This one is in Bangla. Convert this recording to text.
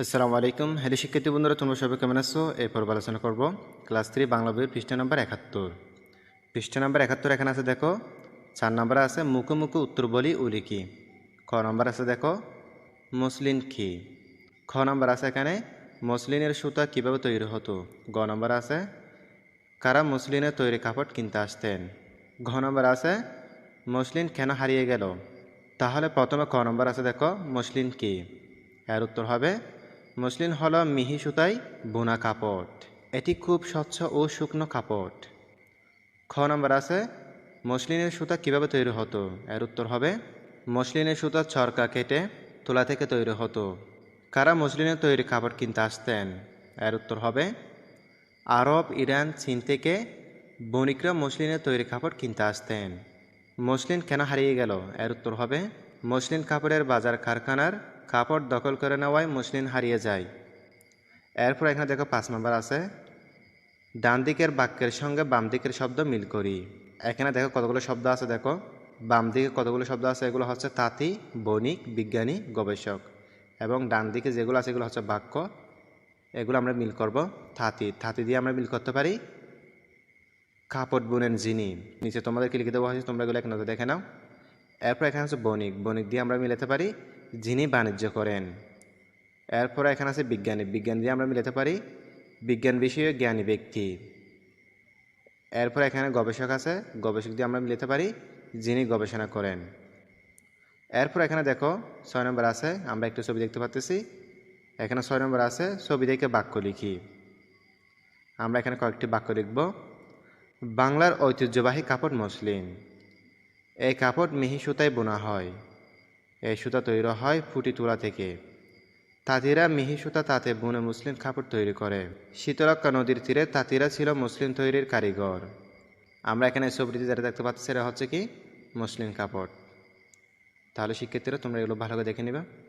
আসসালামু আলাইকুম। হ্যালো শিক্ষার্থী বন্ধুরা, তোমরা সবাই কেমন আছো? এই পর্ব আলোচনা করব ক্লাস থ্রি বাংলা বইয়ের পৃষ্ঠা নম্বর একাত্তর। পৃষ্ঠা নম্বর একাত্তর এখানে আছে, দেখো, চার নম্বরে আছে, মুখে মুখে উত্তর বলি উলি কি? খ নম্বর আছে, দেখো মসলিন কি? খ নম্বর আছে এখানে মসলিনের সুতা কীভাবে তৈরি হতো? গ নম্বর আছে, কারা মসলিনের তৈরি কাপড় কিনতে আসতেন? ঘ নম্বর আছে মসলিন কেন হারিয়ে গেল? তাহলে প্রথমে ক নম্বর আছে, দেখো মসলিন কি? এর উত্তর হবে মসলিন হল মিহি সুতাই বোনা কাপড়। এটি খুব স্বচ্ছ ও শুকনো কাপড়। খ নম্বর আছে মসলিনের সুতা কীভাবে তৈরি হতো? এর উত্তর হবে মসলিনের সুতা ছরকা কেটে তোলা থেকে তৈরি হতো। কারা মসলিনের তৈরি কাপড় কিনতে আসতেন? এর উত্তর হবে, আরব, ইরান, চীন থেকে বণিকরা মসলিনের তৈরি কাপড় কিনতে আসতেন। মসলিন কেন হারিয়ে গেল? এর উত্তর হবে মসলিন কাপড়ের বাজার কারখানার কাপড় দখল করে নেওয়ায় মসলিন হারিয়ে যায়। এরপর এখানে দেখো পাঁচ নম্বর আছে, ডান দিকের বাক্যের সঙ্গে বাম দিকের শব্দ মিল করি। এখানে দেখো কতগুলো শব্দ আছে দেখো, বাম দিকে কতগুলো শব্দ আছে, এগুলো হচ্ছে তাঁতি, বণিক, বিজ্ঞানী, গবেষক এবং ডান দিকে যেগুলো আছে, এগুলো হচ্ছে বাক্য, এগুলো আমরা মিল করব থাতি থাতি দিয়ে আমরা মিল করতে পারি কাপড় বুনেন যিনি। নিচে তোমাদেরকে লিখে দেওয়া হয়েছে, তোমরা এগুলো এক নজর দেখে নাও। এরপর এখানে হচ্ছে বণিক। বণিক দিয়ে আমরা মিলাতে পারি যিনি বাণিজ্য করেন। এরপর এখানে আছে বিজ্ঞানী। বিজ্ঞান দিয়ে আমরা মিলাতে পারি, বিজ্ঞান বিষয়ে জ্ঞানী ব্যক্তি। এরপর এখানে গবেষক আছে, গবেষক দিয়ে আমরা মিলাতে পারি যিনি গবেষণা করেন। এরপর এখানে দেখো, ছয় নম্বর আছে, আমরা একটু ছবি দেখতে পাচ্তেছি এখানে ছয় নম্বর আছে, ছবি দেখে বাক্য লিখি। আমরা এখানে কয়েকটি বাক্য লিখব বাংলার ঐতিহ্যবাহী কাপড় মসলিন। এই কাপড় মিহি সুতায় বোনা হয়। সুতা তৈরি হয় ফুটি তুলা থেকে। তাঁতিরা মিহি সুতা তাঁতে বুনে মুসলিম কাপড় তৈরি করে। শীতলক্ষা নদীর তীরে তাঁতিরা ছিল মুসলিম তৈরির কারিগর। আমরা এখানে ছবিটিতে যেটা দেখতে পাচ্ছি, সেটা হচ্ছে কি? মুসলিম কাপড়। তাহলে শিক্ষার্থীরা, তোমরা এগুলো ভালো করে দেখে নিবে।